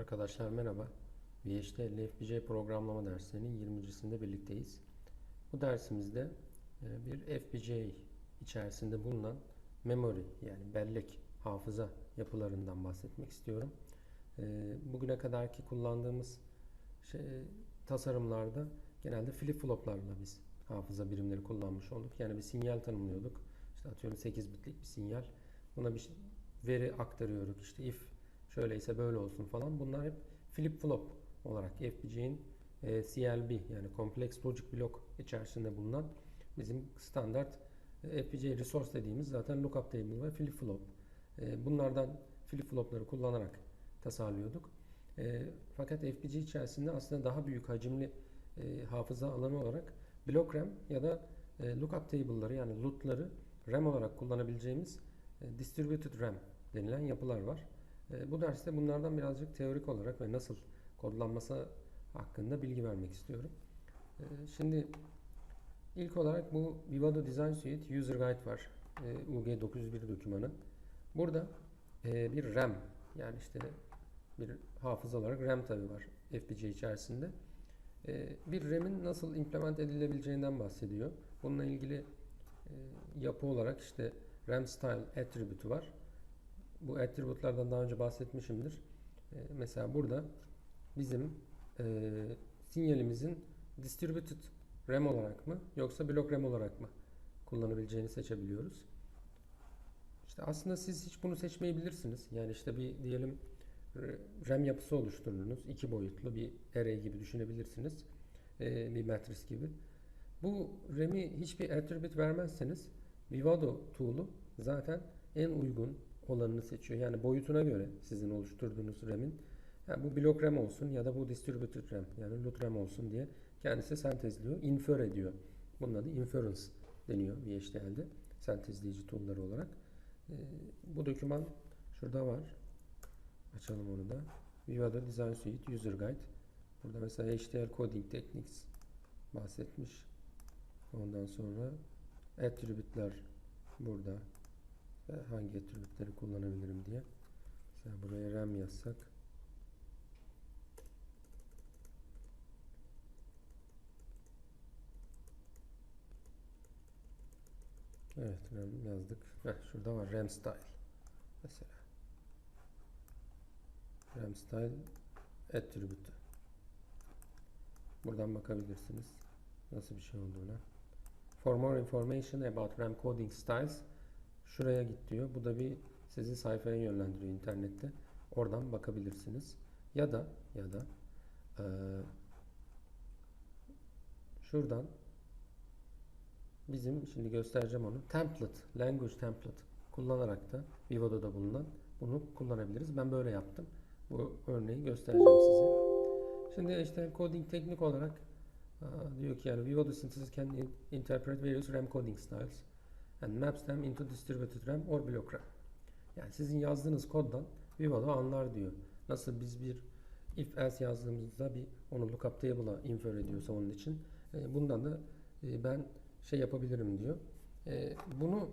Arkadaşlar merhaba. VHDL FPGA programlama derslerinin 20.sinde birlikteyiz. Bu dersimizde e, bir FPGA içerisinde bulunan memory yani bellek, hafıza yapılarından bahsetmek istiyorum. E, Bugüne kadarki kullandığımız şey, tasarımlarda genelde flip floplarla biz hafıza birimleri kullanmış olduk. Yani bir sinyal tanımlıyorduk. İşte atıyorum 8 bitlik bir sinyal. Buna bir veri aktarıyorduk. İşte if şöyleyse böyle olsun falan. Bunlar hep flip flop olarak FPGA'nin e, CLB yani Complex Logic Block içerisinde bulunan bizim standart e, FPGA resource dediğimiz zaten lookup table ve flip flop. E, bunlardan flip flopları kullanarak tasarlıyorduk. E, fakat FPGA içerisinde aslında daha büyük hacimli e, hafıza alanı olarak block RAM ya da e, lookup table'ları yani LUT'ları RAM olarak kullanabileceğimiz e, distributed RAM denilen yapılar var. E, bu derste bunlardan birazcık teorik olarak ve nasıl kodlanması hakkında bilgi vermek istiyorum. E, şimdi ilk olarak bu Vivado Design Suite User Guide var. E, UG901 dokümanı. Burada e, bir RAM yani işte bir hafıza olarak RAM tabi var FPGA içerisinde. Bir RAM'in nasıl implement edilebileceğinden bahsediyor. Bununla ilgili e, yapı olarak işte RAM Style attribute'u var. Bu attribute'lardan daha önce bahsetmişimdir. E, mesela burada bizim e, sinyalimizin distributed RAM olarak mı yoksa block RAM olarak mı kullanabileceğini seçebiliyoruz. İşte aslında siz hiç bunu seçmeyebilirsiniz. Yani işte bir diyelim RAM yapısı oluşturdunuz. iki boyutlu bir array gibi düşünebilirsiniz. E, bir matris gibi. Bu RAM'i hiçbir attribute vermezseniz Vivado tool'u zaten en uygun olanını seçiyor. Yani boyutuna göre sizin oluşturduğunuz RAM'in yani bu block RAM olsun ya da bu distributed RAM yani LUT RAM olsun diye kendisi sentezliyor, infer ediyor. Bunun adı inference deniyor VHDL'de sentezleyici tool'ları olarak. Ee, bu doküman şurada var. Açalım onu da. Vivado Design Suite User Guide. Burada mesela HDL Coding Techniques bahsetmiş. Ondan sonra attribute'ler burada. Ve hangi attribute'leri kullanabilirim diye. Mesela buraya RAM yazsak. Evet RAM yazdık. Heh, şurada var RAM style. Mesela. RAM style attribute. Buradan bakabilirsiniz. Nasıl bir şey olduğuna. For more information about RAM coding styles şuraya git diyor. Bu da bir sizi sayfaya yönlendiriyor internette. Oradan bakabilirsiniz. Ya da ya da eee, şuradan bizim şimdi göstereceğim onu. Template, language template kullanarak da Vivado'da bulunan bunu kullanabiliriz. Ben böyle yaptım. Bu örneği göstereceğim size. Şimdi işte coding teknik olarak aa, diyor ki yani Vivodo synthesis can in- interpret various RAM coding styles and maps them into distributed RAM or block RAM. Yani sizin yazdığınız koddan Vivodo anlar diyor. Nasıl biz bir if else yazdığımızda bir onu lookup table'a infer ediyorsa onun için e, bundan da e, ben şey yapabilirim diyor. E, bunu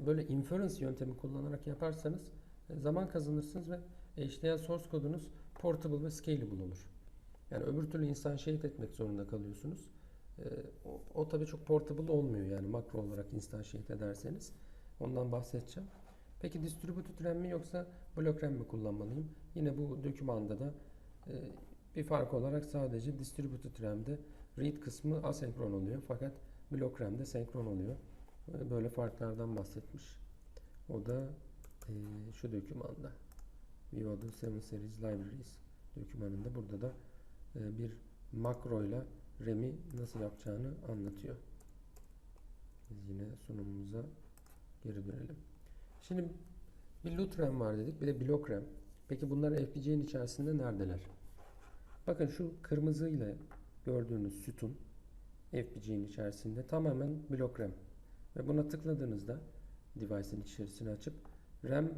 böyle inference yöntemi kullanarak yaparsanız e, zaman kazanırsınız ve HDL source kodunuz portable ve scalable olur. Yani öbür türlü instantiate etmek zorunda kalıyorsunuz. Ee, o, o tabii çok portable olmuyor yani makro olarak instantiate ederseniz. Ondan bahsedeceğim. Peki distributed RAM mi yoksa block RAM mi kullanmalıyım? Yine bu dokümanda da e, bir fark olarak sadece distributed RAM'de read kısmı asenkron oluyor fakat block RAM'de senkron oluyor. E, Böyle farklardan bahsetmiş. O da e, şu dokümanda. Vivado 7 Series Libraries dokümanında burada da e, bir makroyla RAM'i nasıl yapacağını anlatıyor. Biz yine sunumumuza geri dönelim. Şimdi bir LUT RAM var dedik, bir de block RAM. Peki bunlar FPGA'nin içerisinde neredeler? Bakın şu kırmızıyla gördüğünüz sütun FPGA'nin içerisinde tamamen block RAM. Ve buna tıkladığınızda device'in içerisini açıp RAM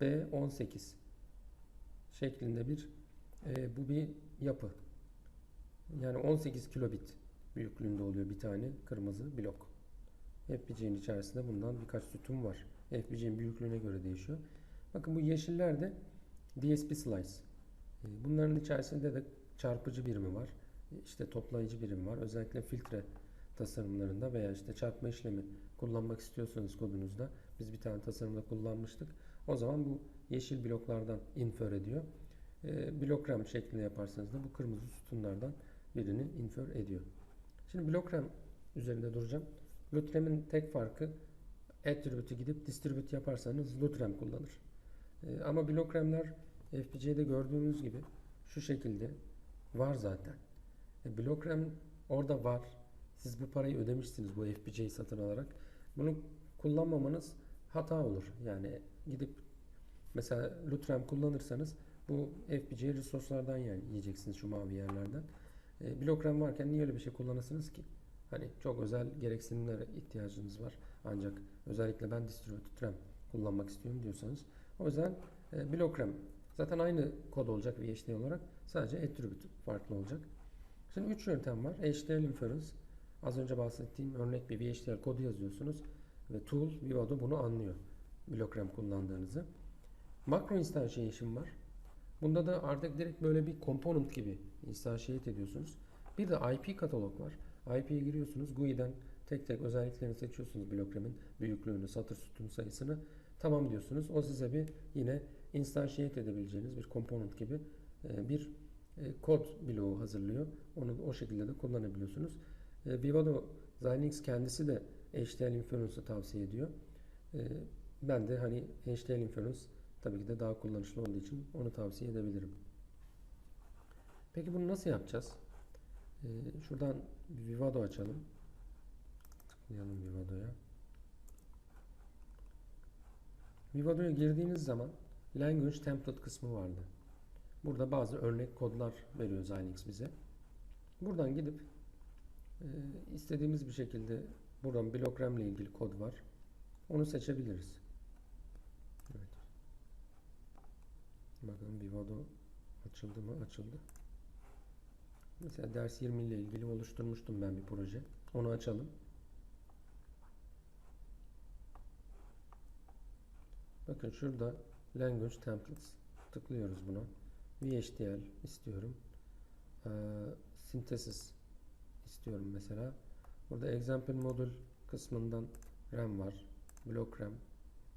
B18 şeklinde bir e, bu bir yapı. Yani 18 kilobit büyüklüğünde oluyor bir tane kırmızı blok. FPGA'nin içerisinde bundan birkaç sütun var. FPGA'nin büyüklüğüne göre değişiyor. Bakın bu yeşiller de DSP slice. E, bunların içerisinde de çarpıcı birimi var. İşte toplayıcı birim var. Özellikle filtre tasarımlarında veya işte çarpma işlemi kullanmak istiyorsanız kodunuzda biz bir tane tasarımda kullanmıştık. O zaman bu yeşil bloklardan infer ediyor. E, blokrem şeklinde yaparsanız da bu kırmızı sütunlardan birini infer ediyor. Şimdi blokrem üzerinde duracağım. Lutrem'in tek farkı attribute'ü gidip distribute yaparsanız lutrem kullanır. E, ama blokremler FPGA'de gördüğünüz gibi şu şekilde var zaten. E, blokrem orada var. Siz bu parayı ödemişsiniz bu FPGA'yı satın alarak. Bunu kullanmamanız hata olur. Yani gidip mesela Lutrem kullanırsanız bu FPGA resource'lardan yani yiyeceksiniz şu mavi yerlerden. E, blokrem varken niye öyle bir şey kullanasınız ki? Hani çok özel gereksinimlere ihtiyacınız var. Ancak özellikle ben distributed RAM kullanmak istiyorum diyorsanız. O yüzden e, blokrem zaten aynı kod olacak VHDL olarak. Sadece attribute farklı olacak. Şimdi 3 yöntem var. HDL inference. Az önce bahsettiğim örnek bir VHDL kodu yazıyorsunuz ve tool Vivado bunu anlıyor. Blokrem kullandığınızı. Macro instantiation var. Bunda da artık direkt böyle bir component gibi instantiate ediyorsunuz. Bir de IP katalog var. IP'ye giriyorsunuz. GUI'den tek tek özelliklerini seçiyorsunuz blokremin büyüklüğünü, satır sütun sayısını. Tamam diyorsunuz. O size bir yine instantiate edebileceğiniz bir component gibi e, bir e, kod bloğu hazırlıyor. Onu o şekilde de kullanabiliyorsunuz. E, Vivado Xilinx kendisi de HDL Inference'ı tavsiye ediyor. Ben de hani HDL Inference tabii ki de daha kullanışlı olduğu için onu tavsiye edebilirim. Peki bunu nasıl yapacağız? Şuradan Vivado açalım. Tıklayalım Vivado'ya. Vivado'ya girdiğiniz zaman Language Template kısmı vardı. Burada bazı örnek kodlar veriyor Xilinx bize. Buradan gidip e, istediğimiz bir şekilde buradan blokrem ile ilgili kod var. Onu seçebiliriz. Bakalım Vivado açıldı mı? Açıldı. Mesela ders 20 ile ilgili oluşturmuştum ben bir proje. Onu açalım. Bakın şurada Language Templates tıklıyoruz buna. VHDL istiyorum. Ee, Synthesis istiyorum mesela. Burada Example Modül kısmından RAM var. Block RAM.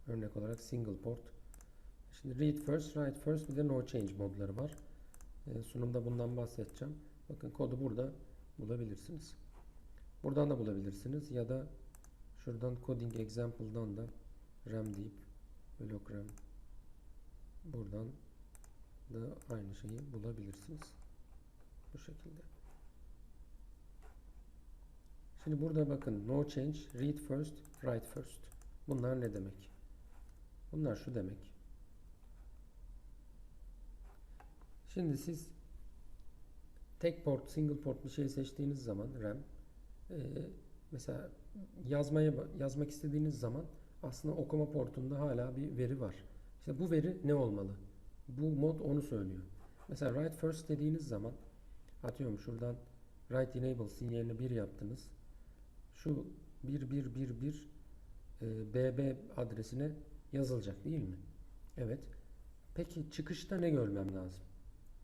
Örnek olarak single port. Şimdi read first, write first bir de no change modları var. Ee, sunumda bundan bahsedeceğim. Bakın kodu burada bulabilirsiniz. Buradan da bulabilirsiniz ya da şuradan coding example'dan da RAM deyip block RAM buradan da aynı şeyi bulabilirsiniz. Bu şekilde. Şimdi burada bakın no change, read first, write first. Bunlar ne demek? Bunlar şu demek. Şimdi siz tek port, single port bir şey seçtiğiniz zaman RAM e, mesela yazmaya yazmak istediğiniz zaman aslında okuma portunda hala bir veri var. İşte bu veri ne olmalı? Bu mod onu söylüyor. Mesela write first dediğiniz zaman atıyorum şuradan write enable sinyalini 1 yaptınız. Şu 1111 e, BB adresine yazılacak değil mi? Evet. Peki çıkışta ne görmem lazım?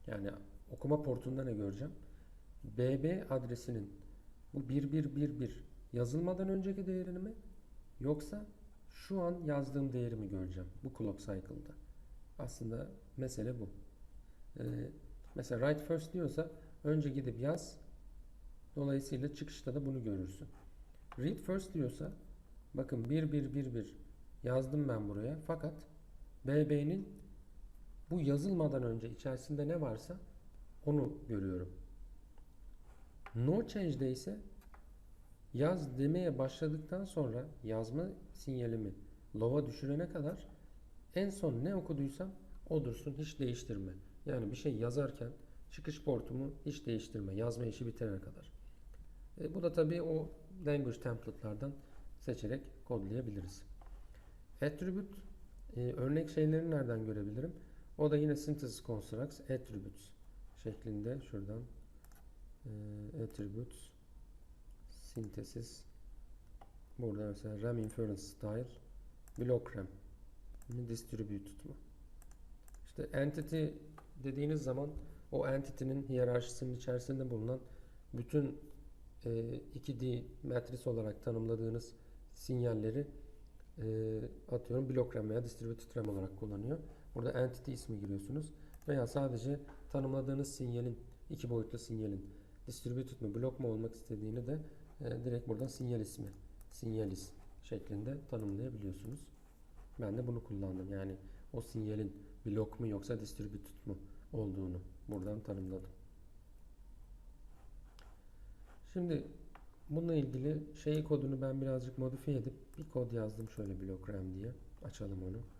Yani okuma portunda ne göreceğim? BB adresinin bu 1111 yazılmadan önceki değerini mi? Yoksa şu an yazdığım değeri mi göreceğim bu clock cycle'da? Aslında mesele bu. Ee, mesela write first diyorsa önce gidip yaz. Dolayısıyla çıkışta da bunu görürsün. Read first diyorsa bakın 1111 yazdım ben buraya fakat BB'nin bu yazılmadan önce içerisinde ne varsa onu görüyorum. No change'de ise yaz demeye başladıktan sonra yazma sinyalimi low'a düşürene kadar en son ne okuduysam o dursun hiç değiştirme. Yani bir şey yazarken çıkış portumu hiç değiştirme. Yazma işi bitene kadar. E, bu da tabii o language template'lardan seçerek kodlayabiliriz. Attribute e, örnek şeyleri nereden görebilirim? O da yine synthesis constructs attributes şeklinde şuradan e, attributes synthesis burada mesela RAM inference style block RAM distributed mu? İşte entity dediğiniz zaman o entity'nin hiyerarşisinin içerisinde bulunan bütün e, 2D matris olarak tanımladığınız sinyalleri e, atıyorum block RAM veya distributed RAM olarak kullanıyor. Burada entity ismi giriyorsunuz veya sadece tanımladığınız sinyalin iki boyutlu sinyalin distributed mi block mu olmak istediğini de e, direkt buradan sinyal ismi sinyalis şeklinde tanımlayabiliyorsunuz. Ben de bunu kullandım. Yani o sinyalin block mu yoksa distributed mu olduğunu buradan tanımladım. Şimdi bununla ilgili şey kodunu ben birazcık modifiye edip bir kod yazdım şöyle block RAM diye. Açalım onu.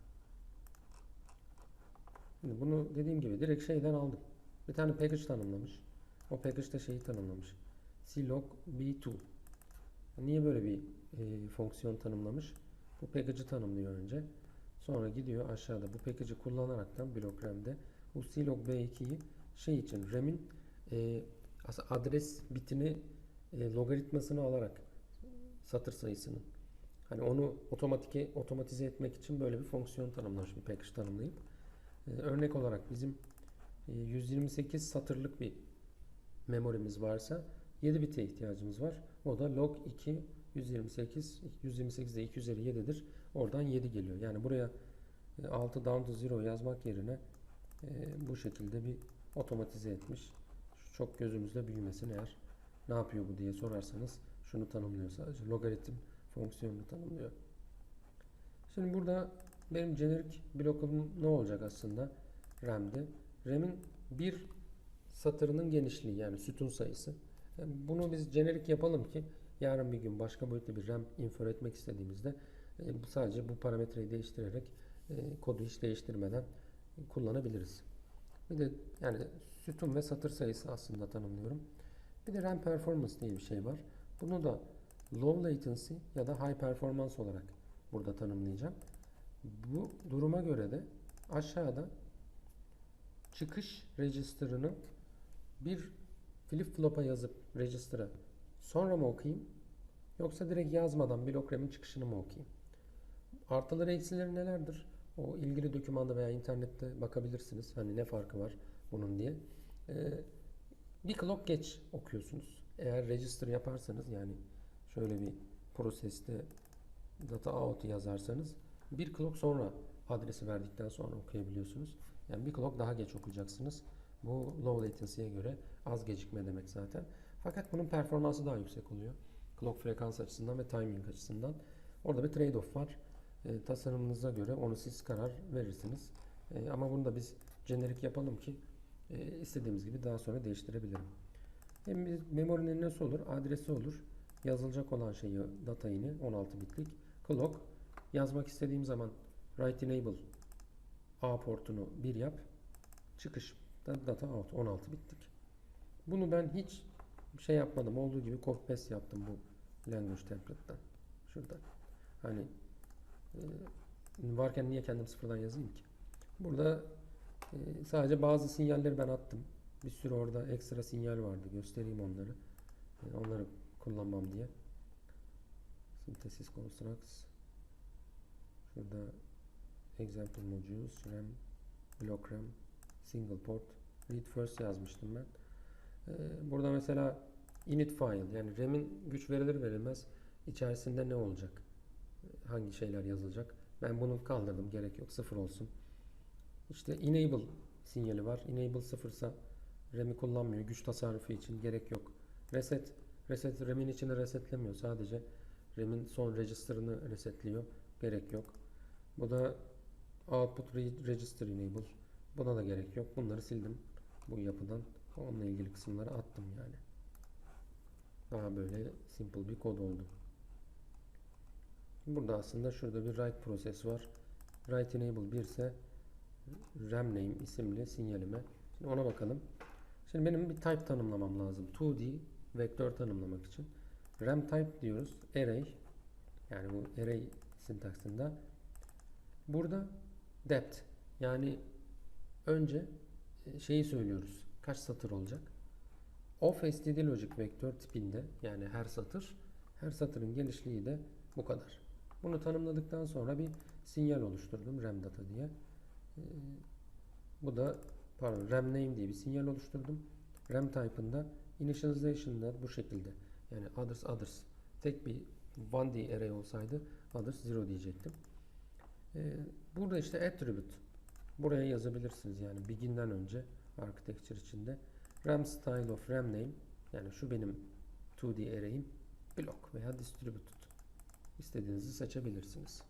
Şimdi bunu dediğim gibi direkt şeyden aldım. Bir tane package tanımlamış. O package'da şeyi tanımlamış. Clog B2. Niye böyle bir e, fonksiyon tanımlamış? Bu package'ı tanımlıyor önce. Sonra gidiyor aşağıda bu package'ı kullanaraktan block RAM'de bu Clog B2'yi şey için RAM'in e, adres bitini e, logaritmasını alarak satır sayısının hani onu otomatike otomatize etmek için böyle bir fonksiyon tanımlamış bir package tanımlayıp örnek olarak bizim e, 128 satırlık bir memorimiz varsa 7 bite ihtiyacımız var. O da log 2 128 128 de 2 üzeri 7'dir. Oradan 7 geliyor. Yani buraya e, 6 down to 0 yazmak yerine e, bu şekilde bir otomatize etmiş. Çok gözümüzde büyümesin eğer ne yapıyor bu diye sorarsanız şunu tanımlıyor sadece. Logaritm fonksiyonunu tanımlıyor. Şimdi burada benim jenerik blokum ne olacak aslında RAM'de? RAM'in bir satırının genişliği yani sütun sayısı. Bunu biz jenerik yapalım ki yarın bir gün başka boyutlu bir RAM infer etmek istediğimizde e, sadece bu parametreyi değiştirerek e, kodu hiç değiştirmeden kullanabiliriz. Bir de yani sütun ve satır sayısı aslında tanımlıyorum. Bir de RAM performance diye bir şey var. Bunu da low latency ya da high performance olarak burada tanımlayacağım. Bu duruma göre de aşağıda çıkış register'ını bir flip flop'a yazıp register'a sonra mı okuyayım yoksa direkt yazmadan block RAM'in çıkışını mı okuyayım? Artıları eksileri nelerdir? O ilgili dokümanda veya internette bakabilirsiniz. Hani ne farkı var bunun diye. Ee, bir clock geç okuyorsunuz. Eğer register yaparsanız yani şöyle bir proseste data out yazarsanız bir clock sonra adresi verdikten sonra okuyabiliyorsunuz. Yani bir clock daha geç okuyacaksınız. Bu low latency'ye göre az gecikme demek zaten. Fakat bunun performansı daha yüksek oluyor. Clock frekans açısından ve timing açısından. Orada bir trade-off var. E, tasarımınıza göre onu siz karar verirsiniz. E, ama bunu da biz jenerik yapalım ki e, istediğimiz gibi daha sonra değiştirebilirim. Hem bir memorinin nasıl olur? Adresi olur. Yazılacak olan şeyi data yine 16 bitlik. Clock yazmak istediğim zaman write enable A portunu 1 yap. Çıkış data out 16 bittik. Bunu ben hiç şey yapmadım. Olduğu gibi copy paste yaptım bu language template'ten. Şurada. Hani e, varken niye kendim sıfırdan yazayım ki? Burada e, sadece bazı sinyalleri ben attım. Bir sürü orada ekstra sinyal vardı. Göstereyim onları. E, onları kullanmam diye. Synthesis constructs. Şurada example modules, RAM, block RAM, single port, read first yazmıştım ben. Ee, burada mesela init file yani RAM'in güç verilir verilmez içerisinde ne olacak? Hangi şeyler yazılacak? Ben bunu kaldırdım. Gerek yok. Sıfır olsun. İşte enable sinyali var. Enable sıfırsa RAM'i kullanmıyor. Güç tasarrufu için gerek yok. Reset. Reset RAM'in içine resetlemiyor. Sadece RAM'in son register'ını resetliyor. Gerek yok. Bu da output register enable. Buna da gerek yok. Bunları sildim bu yapıdan. Onunla ilgili kısımları attım yani. Daha böyle simple bir kod oldu. Burada aslında şurada bir write proses var. Write enable 1 ise RAM name isimli sinyalime. Şimdi ona bakalım. Şimdi benim bir type tanımlamam lazım. 2D vektör tanımlamak için. RAM type diyoruz. Array yani bu array sintaksında. Burada depth yani önce şeyi söylüyoruz. Kaç satır olacak? Of std logic vektör tipinde yani her satır her satırın genişliği de bu kadar. Bunu tanımladıktan sonra bir sinyal oluşturdum RAM data diye. Ee, bu da pardon RAM name diye bir sinyal oluşturdum. RAM type'ında initialization'da bu şekilde. Yani others others. Tek bir 1D array olsaydı others 0 diyecektim. Ee, burada işte attribute. Buraya yazabilirsiniz yani begin'den önce architecture içinde. RAM style of RAM name yani şu benim 2D array'im block veya distributed. İstediğinizi seçebilirsiniz.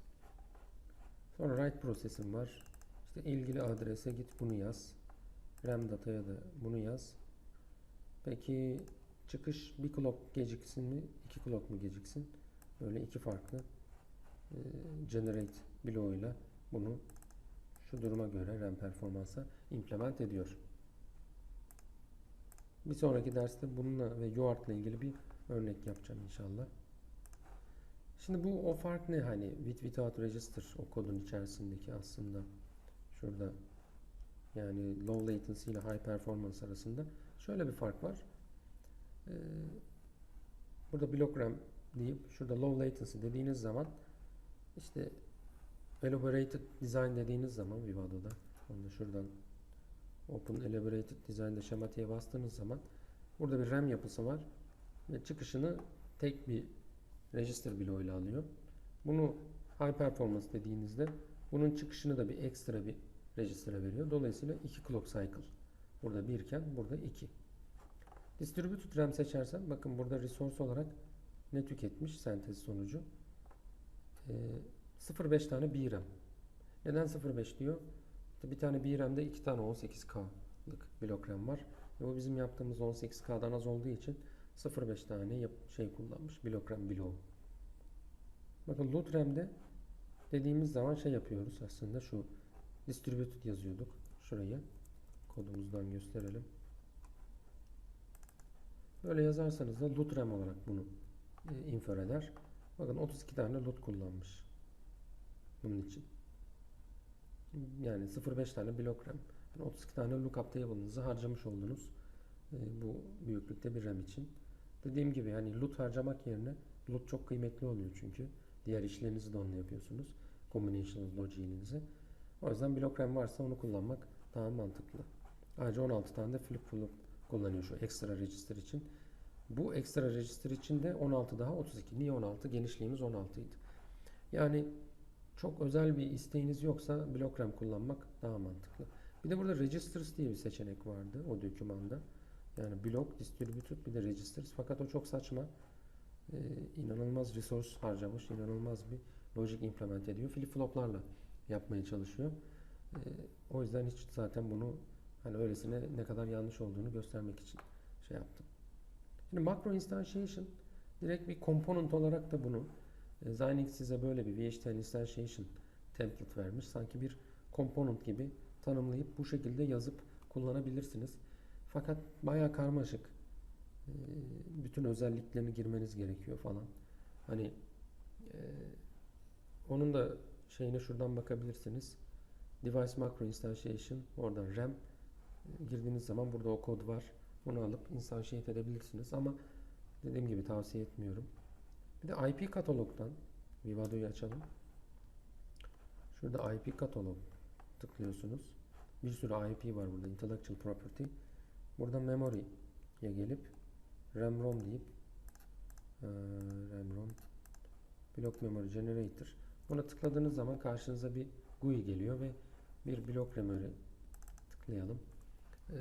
Sonra write prosesim var. İşte ilgili adrese git bunu yaz. RAM dataya da bunu yaz. Peki çıkış bir clock geciksin mi? iki clock mu geciksin? Böyle iki farklı e, generate bloğuyla bunu şu duruma göre RAM performansa implement ediyor. Bir sonraki derste bununla ve UART ile ilgili bir örnek yapacağım inşallah. Şimdi bu o fark ne hani with without register o kodun içerisindeki aslında şurada yani low latency ile high performance arasında şöyle bir fark var. Ee, burada block RAM deyip şurada low latency dediğiniz zaman işte elaborated design dediğiniz zaman Vivado'da onu da şuradan open elaborated design'da şematiğe bastığınız zaman burada bir RAM yapısı var ve çıkışını tek bir register bloğuyla alıyor. Bunu high performance dediğinizde bunun çıkışını da bir ekstra bir register'a veriyor. Dolayısıyla 2 clock cycle. Burada 1 iken burada 2. Distributed RAM seçersem bakın burada resource olarak ne tüketmiş sentez sonucu? Ee, 0.5 tane BRAM. Neden 0.5 diyor? Bir tane BRAM'de 2 tane 18K'lık blok RAM var. Ve bu bizim yaptığımız 18K'dan az olduğu için 0.5 tane yap şey kullanmış. Blok RAM bloğu. Bakın load RAM'de dediğimiz zaman şey yapıyoruz aslında şu distributed yazıyorduk. Şurayı kodumuzdan gösterelim. Böyle yazarsanız da RAM olarak bunu e, infer eder. Bakın 32 tane load kullanmış. Bunun için. Yani 0.5 tane blok RAM. Yani 32 tane lookup table'ınızı harcamış oldunuz. E, bu büyüklükte bir RAM için. Dediğim gibi hani loot harcamak yerine loot çok kıymetli oluyor çünkü. Diğer işlerinizi de onunla yapıyorsunuz. Combinational logic'inizi. O yüzden blok RAM varsa onu kullanmak daha mantıklı. Ayrıca 16 tane de flip flop kullanıyor şu ekstra register için. Bu ekstra register için de 16 daha 32. Niye 16? Genişliğimiz 16 idi. Yani çok özel bir isteğiniz yoksa blok RAM kullanmak daha mantıklı. Bir de burada registers diye bir seçenek vardı o dokümanda. Yani block, distributed bir de registers. Fakat o çok saçma. Ee, inanılmaz resource harcamış, inanılmaz bir logic implement ediyor. Flip floplarla yapmaya çalışıyor. Ee, o yüzden hiç zaten bunu hani öylesine ne kadar yanlış olduğunu göstermek için şey yaptım. Şimdi macro instantiation direkt bir component olarak da bunu e, size böyle bir VHDL instantiation template vermiş. Sanki bir component gibi tanımlayıp bu şekilde yazıp kullanabilirsiniz. Fakat baya karmaşık. E, bütün özelliklerini girmeniz gerekiyor falan. Hani e, onun da şeyine şuradan bakabilirsiniz. Device macro instantiation oradan RAM girdiğiniz zaman burada o kod var. Onu alıp instantiate edebilirsiniz ama dediğim gibi tavsiye etmiyorum. Bir de IP katalogdan Vivado'yu açalım. Şurada IP katalog tıklıyorsunuz. Bir sürü IP var burada. Intellectual property. Burada memory'ye gelip RAM ROM deyip ee, RAM ROM block memory generator. Buna tıkladığınız zaman karşınıza bir GUI geliyor ve bir blok memory tıklayalım. Ee,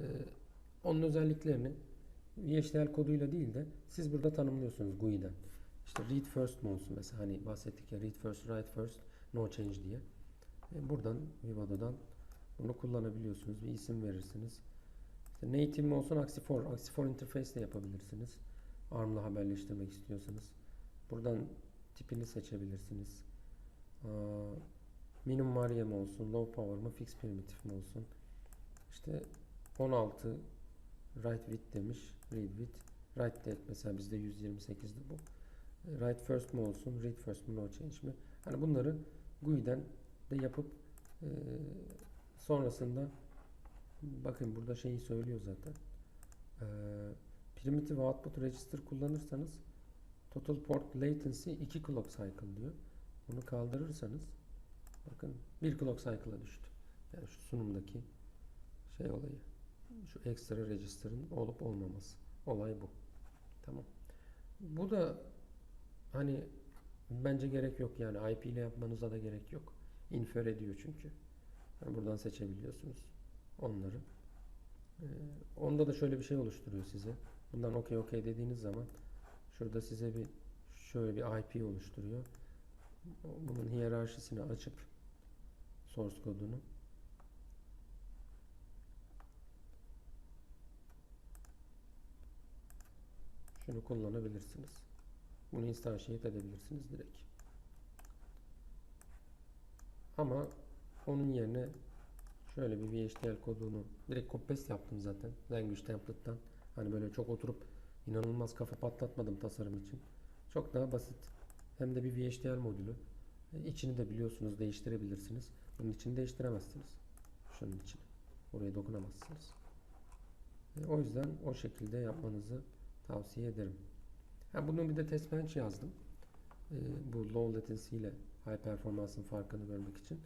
onun özelliklerini VHDL koduyla değil de siz burada tanımlıyorsunuz GUI'den. İşte read first mi olsun mesela hani bahsettik ya read first, write first, no change diye. E buradan Vivado'dan bunu kullanabiliyorsunuz. Bir isim verirsiniz. İşte native mi olsun Axifor. Axifor interface de yapabilirsiniz. ARM'la haberleştirmek istiyorsanız. Buradan tipini seçebilirsiniz. Minimum area mı olsun, low power mı, fixed primitive mi olsun. İşte 16 write width demiş. Read width. Write depth mesela bizde 128'di bu. Write first mi olsun, read first mi, no change mi? Hani bunları GUI'den de yapıp e, sonrasında bakın burada şeyi söylüyor zaten. E, primitive output register kullanırsanız total port latency 2 clock cycle diyor. Bunu kaldırırsanız bakın 1 clock cycle'a düştü. Yani şu sunumdaki şey olayı. Şu extra register'ın olup olmaması. Olay bu. Tamam. Bu da hani bence gerek yok yani IP ile yapmanıza da gerek yok. Infer ediyor çünkü. Yani buradan seçebiliyorsunuz onları. Ee, onda da şöyle bir şey oluşturuyor size. Bundan okey okey dediğiniz zaman şurada size bir şöyle bir IP oluşturuyor. Bunun hiyerarşisini açıp source kodunu şunu kullanabilirsiniz. Bunu instantiate edebilirsiniz direkt. Ama onun yerine şöyle bir VHDL kodunu direkt copy paste yaptım zaten. Language template'tan. Hani böyle çok oturup inanılmaz kafa patlatmadım tasarım için. Çok daha basit. Hem de bir VHDL modülü. E, İçini de biliyorsunuz değiştirebilirsiniz. Bunun için değiştiremezsiniz. Şunun için. Oraya dokunamazsınız. E, O yüzden o şekilde yapmanızı tavsiye ederim. Ha, bunun bir de test bench yazdım. E, bu low latency ile high performansın farkını görmek için.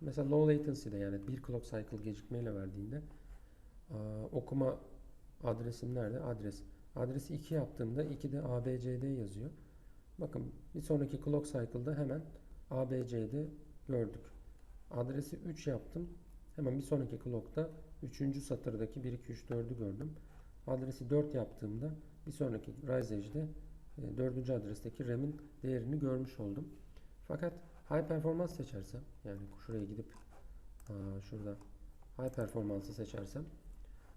Mesela low latency'de yani bir clock cycle gecikmeyle verdiğinde aa, okuma adresim nerede? Adres. Adresi 2 yaptığımda 2'de ABCD yazıyor. Bakın bir sonraki clock cycle'da hemen ABCD gördük. Adresi 3 yaptım. Hemen bir sonraki clock'ta 3. satırdaki 1 2 3 4'ü gördüm. Adresi 4 yaptığımda bir sonraki Rise Edge'de 4. adresteki RAM'in değerini görmüş oldum. Fakat high performans seçersem yani şuraya gidip şurada high performansı seçersem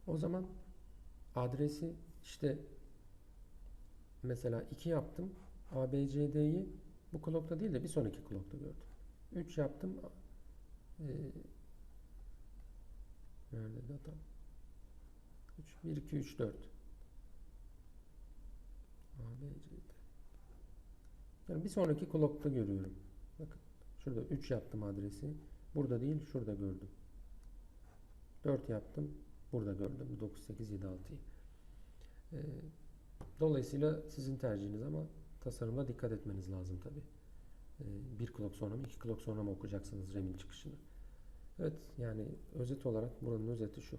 o zaman adresi işte mesela 2 yaptım ABCD'yi bu clock'ta değil de bir sonraki clock'ta gördüm. 3 yaptım ee, nerede data 3 1 2 3 4 ABCD yani bir sonraki clock'ta görüyorum. Bakın şurada 3 yaptım adresi. Burada değil şurada gördüm. 4 yaptım. Burada gördüm. 9, 8, 7, 6'yı. Ee, dolayısıyla sizin tercihiniz ama tasarımda dikkat etmeniz lazım tabi. Ee, bir clock sonra mı iki clock sonra mı okuyacaksınız RAM'in çıkışını. Evet yani özet olarak buranın özeti şu.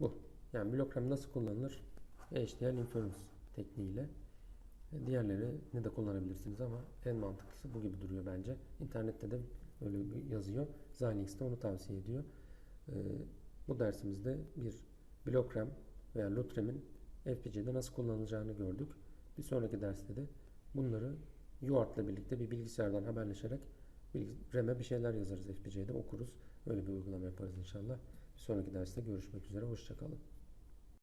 Bu. Yani blok RAM nasıl kullanılır? HDL inference tekniğiyle. Diğerlerini de kullanabilirsiniz ama en mantıklısı bu gibi duruyor bence. İnternette de öyle yazıyor. Xilinx de onu tavsiye ediyor. Ee, bu dersimizde bir blok RAM veya LUT RAM'in FPGA'de nasıl kullanılacağını gördük. Bir sonraki derste de bunları UART ile birlikte bir bilgisayardan haberleşerek RAM'e bir şeyler yazarız FPGA'de okuruz. Öyle bir uygulama yaparız inşallah. Bir sonraki derste görüşmek üzere. Hoşçakalın.